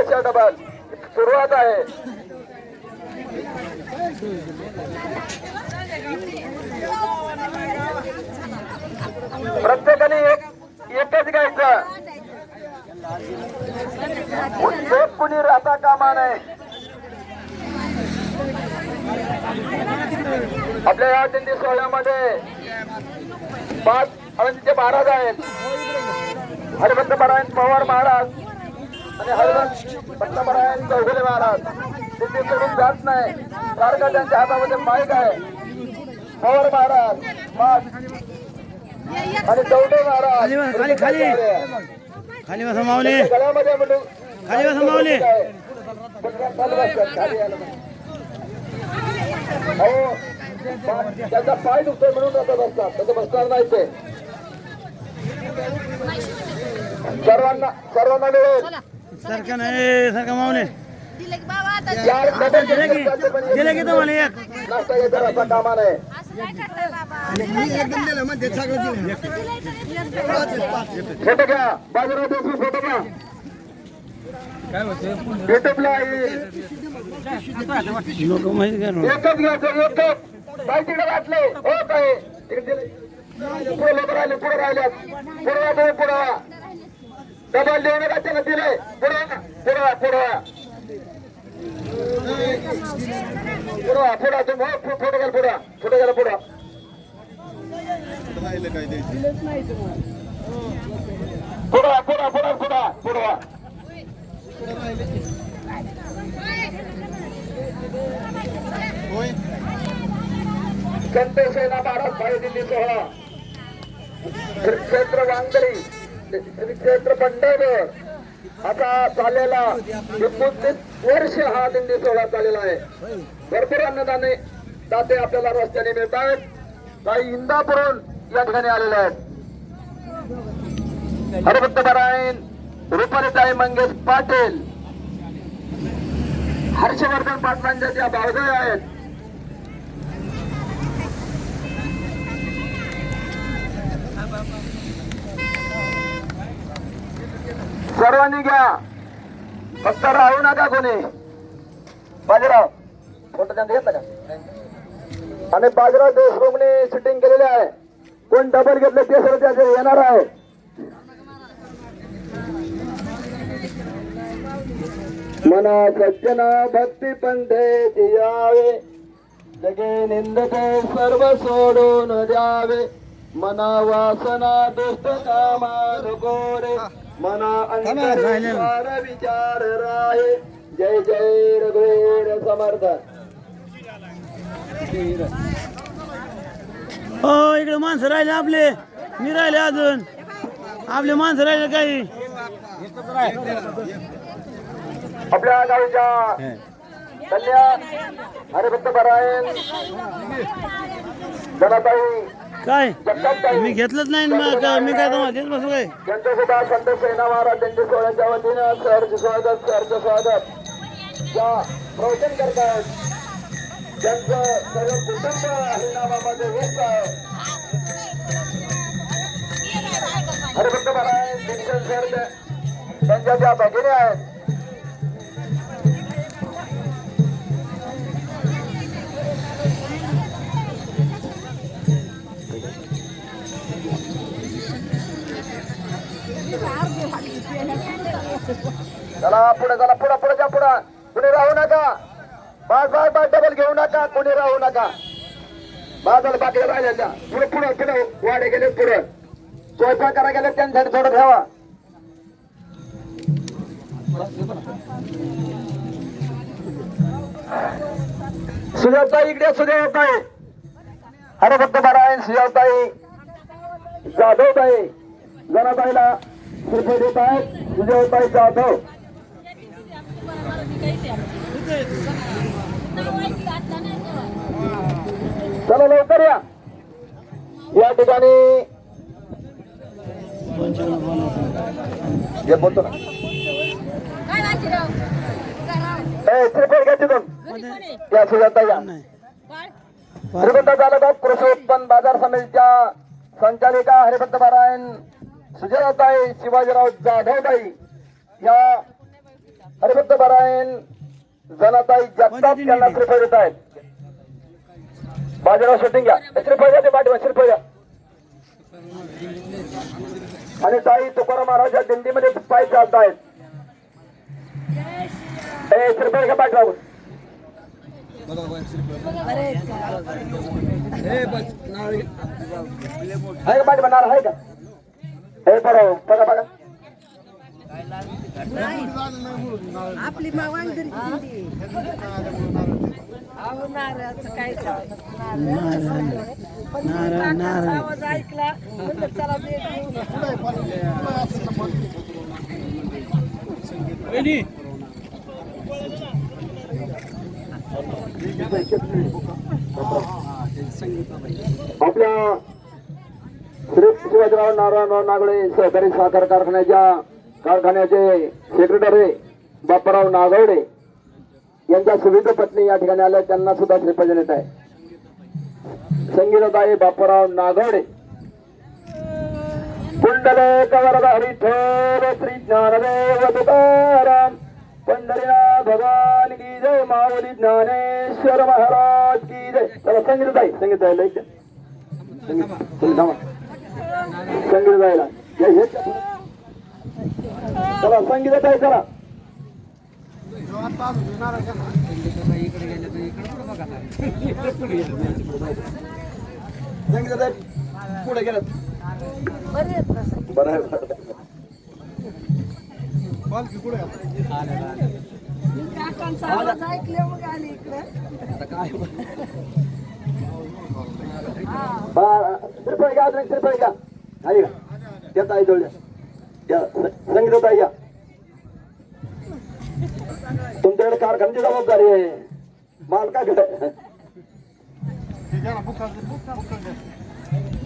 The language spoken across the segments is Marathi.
Special double. सुरुवात आहे. प्रत्येकाने एक एकच घ्यायचं एक कुणी राहता कामा नये. आपल्या या दिंडी सोहळ्यामध्ये पाच अळंदीचे महाराज आहेत हरिभद्र महाराज पवार महाराज. आणि हरिभक्त नारायण चौगुले महाराज दिंडी सोडून जात नाही. सारखं त्यांच्या हातामध्ये माईक आहे. पवार महाराज पाच आणि चौडे महाराज खाली खाली, खाली. बसा गळ्यामध्ये म्हणून खाली बसा माऊली. अहो, त्याचा पाय दुखतोय म्हणून बसत असतात तसं बसणार नाही ते. सर्वांना सर्वांना मिळेल सारखं नाही सारखं माऊली. दिले की तुम्हाला एक. फोटो घ्या बाजूला दुसरी फोटो घ्या लोक माहिती काय तिकडे वाटले हो काय? तिकडे दिले. पुढे लोक राहिले पुढे पुढे. वा डबल लिहून त्याला दिले पुढे पुढे पुढे पुढे पुढे तुम्ही हो, फो- फोटो पुढे पुढे पुढे पुढे पुढे पुढे पुढे संत सेना महाराज भाई दिल्ली सोहळा क्षेत्र वांगरी क्षेत्र पंढरपूर. आता चाललेला एकोणतीस वर्ष हा दिंडी सोहळा चाललेला आहे. भरपूर अन्नदाने दाते आपल्याला रस्त्याने मिळत आहेत काही इंदापुरून या ठिकाणी आलेले आहेत. हरभक्त नारायण रुपालीताई मंगेश पाटील हर्षवर्धन पाटलांच्या ज्या बावजाई आहेत सर्वांनी घ्या. फक्त राहू नका कोणी. बाजीराव फोटो घेतला का? आणि बाजीराव देशमुखने शूटिंग केलेली आहे. कोण डबल घेतले ते सर्व त्याचे येणार आहे. मना सज्जना भक्ती पंथे जियावे. जगे निंदते सर्व सोडून द्यावे मना वासना दुष्ट कामा गोरे मना अंतर विचार राहे. जय जय रघुवीर समर्थ हो इकडे माणसं राहिले आपले. मी राहिले अजून. आपले माणसं राहिले काही. आपल्या गावच्या कन्या हरिभक्त नारायण जनाताई काय? मी घेतलंच नाही ना मग काय मी काय तुम्हाला तेच बसू काय? त्यांचं सुद्धा संत सेना महाराज त्यांच्या सोहळ्याच्या वतीनं सरचे स्वागत सरचं स्वागत ज्या प्रवचन करतायत त्यांचं सर्व कुटुंब हरिनामामध्ये व्यस्त आहे. हरिभक्त महाराज शिक्षण सर त्या- त्यांच्या ज्या भगिनी आहेत चला पुढे चला पुढे पुढे जा पुढे. कुणी राहू नका. बाज बाज बाज डबल घेऊ नका. कुणी राहू नका. बाजूला बाकी राहिल्या पुढे पुढे पुढे वाडे गेले पुढे. स्वयंपाक करा गेले त्यांच्यासाठी थोडं ठेवा. सुजावताई इकडे सुजावताई अरे फक्त नारायण सुजाताई. जाधवताई जनाताईला श्रीफळ देत आहेत. सुजावताई जाधव. चला लवकर या. या ठिकाणी जे बोलतो ना. त्रिपट घ्या तिथून. या सुजाता या. नाही बाळ? हरिभक्त कृषी उत्पन्न बाजार समितीच्या संचालिका हरिभक्त नारायण सुजाताई शिवाजीराव जाधवताई या हरिभक्त पारायण जनाताई जगताप यांना श्रीफळ देत आहेत बाजीराव शूटिंग घ्या श्रीफळ घ्या ते पाठवा श्रीफळ घ्या आणि ताई तुकाराम महाराजच्या दिंडीमध्ये पाय चालत आहेत ए श्रीफळ घ्या पाठवा आहे का पाठी म्हणणार आहे का? हे बरं बघा बघा. आपली अहो नारळाचं काय आवाज ऐकला म्हणलं चला आपल्या श्री शिवाजीराव नारायणराव नागडे सहकारी साखर कारखान्याच्या कारखान्याचे सेक्रेटरी बापराव नागवडे यांच्या सुविध पत्नी या ठिकाणी आल्या. त्यांना सुद्धा श्रीपजन येत आहे. संगीतदाई बापराव नागवडे. कुंडले कवरद हरिठोर श्री ज्ञानदेव तुकाराम. पंढरीनाथ भगवान की जय. माऊली ज्ञानेश्वर महाराज की जय. चला संगीतदाई संगीतताई लई द्या. संगीत हे थांबा. संगीत जायला या ह्याच्या पुढे. चला चला गेलं बरे आहेत ना सगळे? बरं आहे, घ्या का त्यात आहे जवळ या संगीत आहे या. तुमच्याकडे कारखान्याची जबाबदारी आहे. मालकाकडे.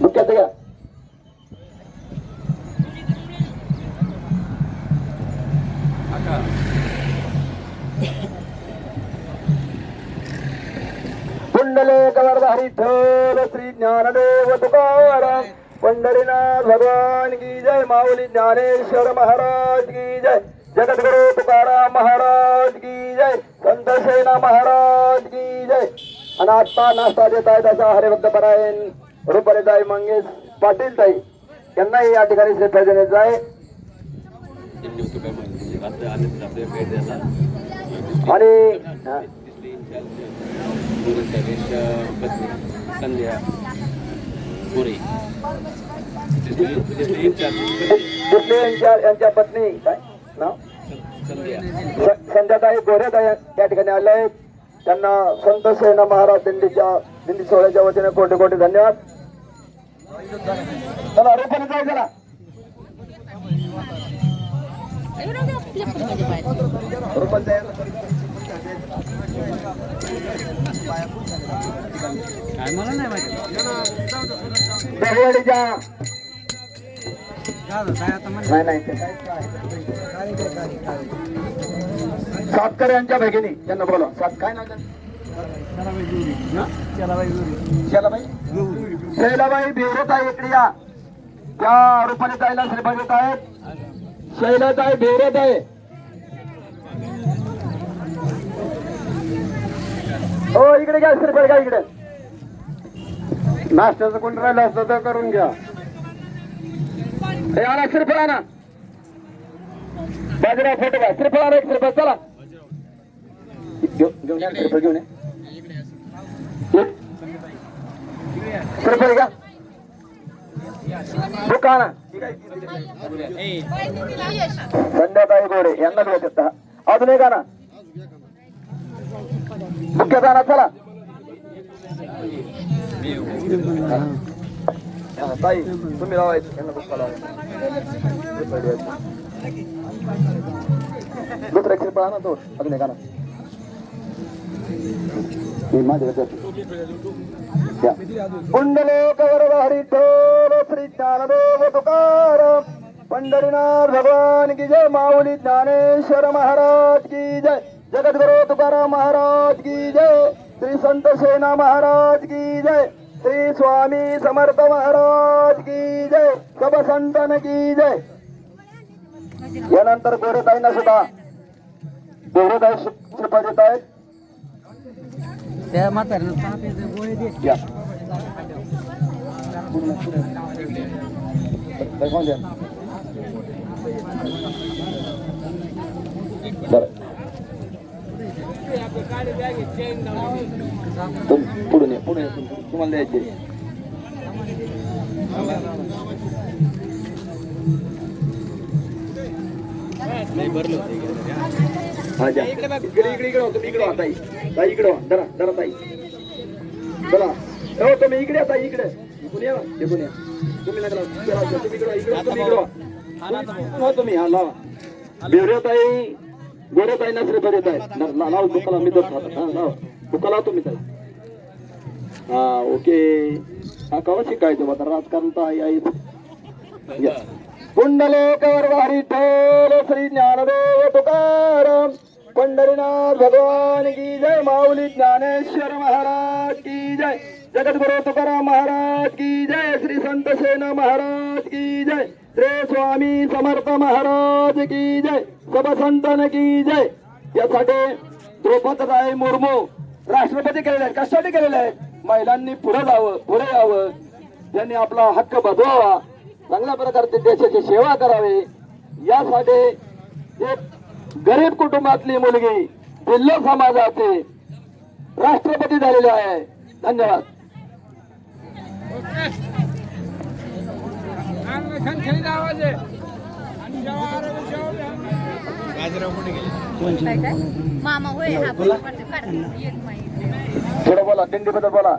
मुख्यात घ्या कुंडले कवरधारी थोर श्री ज्ञानदेव तुकाराम. पंढरीनाथ भगवान की जय माऊली ज्ञानेश्वर महाराज की जय जगद्गुरु तुकाराम महाराज की जय संत सेना महाराज की जय. आणि आता नाश्ता देत आहेत असा हरिभक्त परायण रुपरेताई मंगेश पाटील ताई. यांनाही या ठिकाणी श्रीफळ देण्याचं आहे. आणि. संध्या. दुसरे यांच्या पत्नी काय? नाव? संध्याताई गोरेताई या ठिकाणी आले आहेत. त्यांना संत सेना महाराज दिंडीच्या दिंडी सोहळ्याच्या वतीने कोटी कोटी धन्यवाद. चला रोपाने जाऊ चला. काय मला नाही माहिती सातकर यांच्या भगिनी त्यांना बोला सात काय नाव त्यांचं? शैलाबाई शैलाबाई इकडे या त्या रूपाने जायला श्रीफळ आहेत शैलाताई बेवरेत आहे. हो इकडे घ्या श्रीफळ घ्या इकडे. नाश्त्याचं कोण राहिलं असतं तर करून घ्या. आला श्रीफळा ना आणा. बाजूला फोटो घ्या. श्रीफळा ना एक श्रीफळ चला. घेऊन या श्रीफळ घेऊन या. श्रीफळ घ्या. दुकाना आणा संध्याकाळी गोडे यांना भेट येतात अजून एक आणा मुख्यात आणा चला हा, ताई तुम्ही लावायचं यांना बुक्का लावायचं दुसरा एक श्रीफळ आणा तो अजून एक आणा हे माझ्याकडे कुंडले कवरधारी ठोर श्री ज्ञानदेव तुकाराम पंढरीनाथ भगवान की जय माऊली ज्ञानेश्वर महाराज की जय। जगद्गुरु तुकाराम महाराज की जय। श्री संत सेना महाराज की जय। श्री स्वामी समर्थ महाराज की जय। सब संतन की जय। यानंतर गोरेताईंना सुद्धा देवरदाय श्रीपाद देत आहेत त्या म्हाताऱ्यानं गोळे दे या बरं बरं तुम- पुढून ये पुढे तुम्हाला द्यायचे हा द्या. इकडे इकडे इकडे हो, तुम्ही इकडे हो, ताई. ताई इकडे. धरा धरा ताई. चला. हो तुम्ही इकडे ताई इकडे. तुम्ही नका तुम्ही इकडे हो, इकडे तुम्ही इकडे. तुम्ही- तुम्ही. लावा. बिवऱ्याताई गोऱ्याताई नसरे लाव दुकाला मी तर हा लाव. तुम्ही ताई हा ओके. हा कवा शिकायचं आता राजकारण तर आई आई पुंडलेकर वारी ठेल श्री ज्ञानदेव तुकाराम. पंढरीनाथ भगवान की जय माऊली ज्ञानेश्वर महाराज की जय जगद्गुरु तुकाराम महाराज की जय श्री संत सेना महाराज की जय श्री स्वामी समर्थ महाराज की जय सब संतन की जय. यासाठी द्रौपदराय मुर्मू राष्ट्रपती केलेले आहेत. कशासाठी केलेले आहेत? महिलांनी पुढे जावं पुढे यावं. त्यांनी आपला हक्क बजवावा चांगल्या प्रकारचे देशाची सेवा करावी. यासाठी एक गरीब कुटुंबातली मुलगी भिल्ल समाजाचे राष्ट्रपती झालेले आहे. धन्यवाद. हा थोडं बोला दिंडीबद्दल बोला.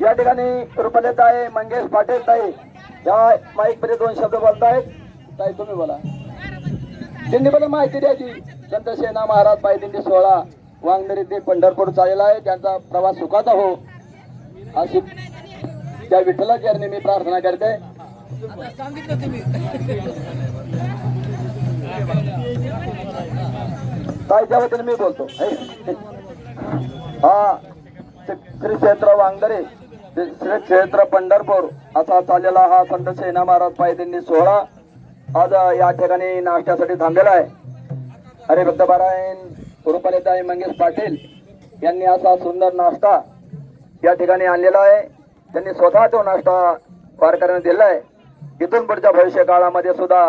या ठिकाणी रुपले ताई मंगेश पाटील ताई या माईकमध्ये दोन शब्द बोलतायत. ताई तुम्ही बोला. त्यांनी पण माहिती द्यायची. संत सेना महाराज पायी सोहळा वांगदरी ते पंढरपूर चाललेला आहे. त्यांचा प्रवास सुखाचा हो. अशी त्या विठ्ठला चरणी मी प्रार्थना करते. ताईच्या वतीने मी बोलतो. हा श्री क्षेत्र वांगदरे श्री क्षेत्र पंढरपूर असा चाललेला हा संत सेना महाराज पायदिंडी सोहळा आज या ठिकाणी नाश्त्यासाठी थांबलेला आहे. अरे भक्तपारायण रुपालीताई मंगेश पाटील यांनी असा सुंदर नाश्ता या ठिकाणी आणलेला आहे. त्यांनी स्वतः तो नाश्ता वारकऱ्यांना दिला आहे. इथून पुढच्या भविष्य काळामध्ये सुद्धा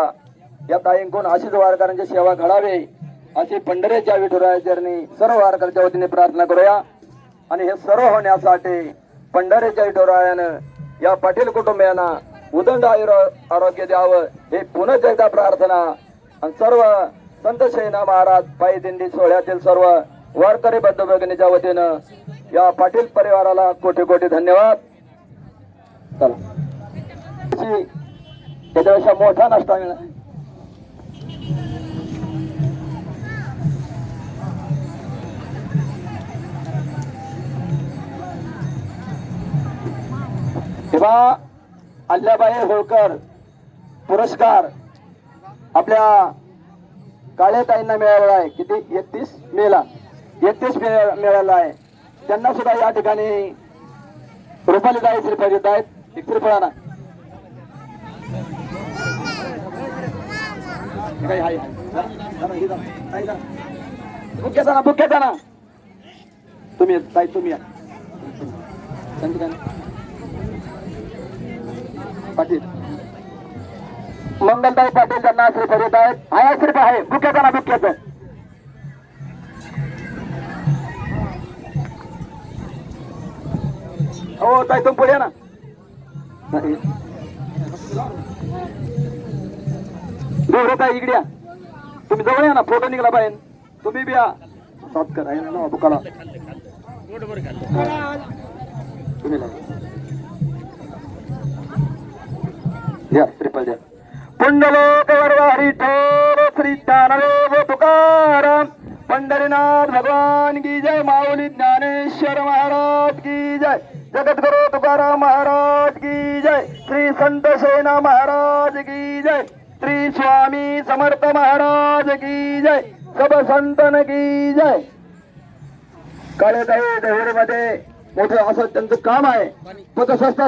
या ताईंकून अशीच वारकऱ्यांची सेवा घडावी अशी पंढरीच्या विठुरायाचरणी सर्व वारकऱ्यांच्या वतीने प्रार्थना करूया. आणि हे सर्व होण्यासाठी पंढरीच्या विठुरायानं या पाटील कुटुंबियांना उदंड आयुरो आरोग्य द्यावं हे पुन्हा एकदा प्रार्थना. आणि सर्व संत सेना महाराज पायी दिंडी सोहळ्यातील सर्व वारकरी बंधू भगिनीच्या वतीनं या पाटील परिवाराला कोटी कोटी धन्यवाद. चला. त्याच्यापेक्षा मोठा नाश्ता मिळणार तेव्हा अल्लाबाई होळकर पुरस्कार आपल्या काळेताईंना मिळालेला आहे. किती? एकतीस मेला. एकतीस मे मिळाला आहे. त्यांना सुद्धा या ठिकाणी रुपालीताई श्रीफळ देत आहेत. एक श्रीफळाना काही आहे बुक घेताना तुम्ही ताई तुम्ही या. पाटील. मंगलताई पाटील त्यांना श्रीफळ देत आहेत. आहे श्रीफ आहे. बुक घेताना बुक घेतं हो ताई तुम्ही पुढे ना. ताई इकडे तुम्ही जवळ या ना. फोटो निघाला पाहिजे तुम्ही बी या. सात करा. ना बुकाला. तुम्ही द्या श्रीफळ द्या पुंडलोक वरवारी ठोर श्री ज्ञानदेव तुकाराम. पंढरीनाथ भगवान की जय माऊली ज्ञानेश्वर महाराज की जय. जगद्गुरु तुकाराम महाराज की जय. श्री संत सेना महाराज की जय. श्री स्वामी समर्थ महाराज की जय. सब संतन की जय. काळेताई देवडीमध्ये मोठं असं त्यांचं काम आहे. तो स्वस्त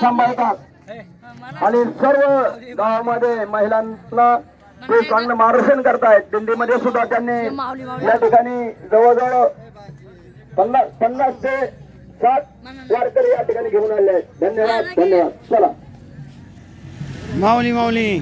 सांभाळतात. आणि सर्व गावामध्ये महिलांना ते चांगलं मार्गदर्शन करतायत. दिंडीमध्ये सुद्धा त्यांनी या ठिकाणी जवळजवळ पन्नास पन्नास ते साठ वारकरी या ठिकाणी घेऊन आले आहेत. धन्यवाद धन्यवाद. चला. माऊली माऊली.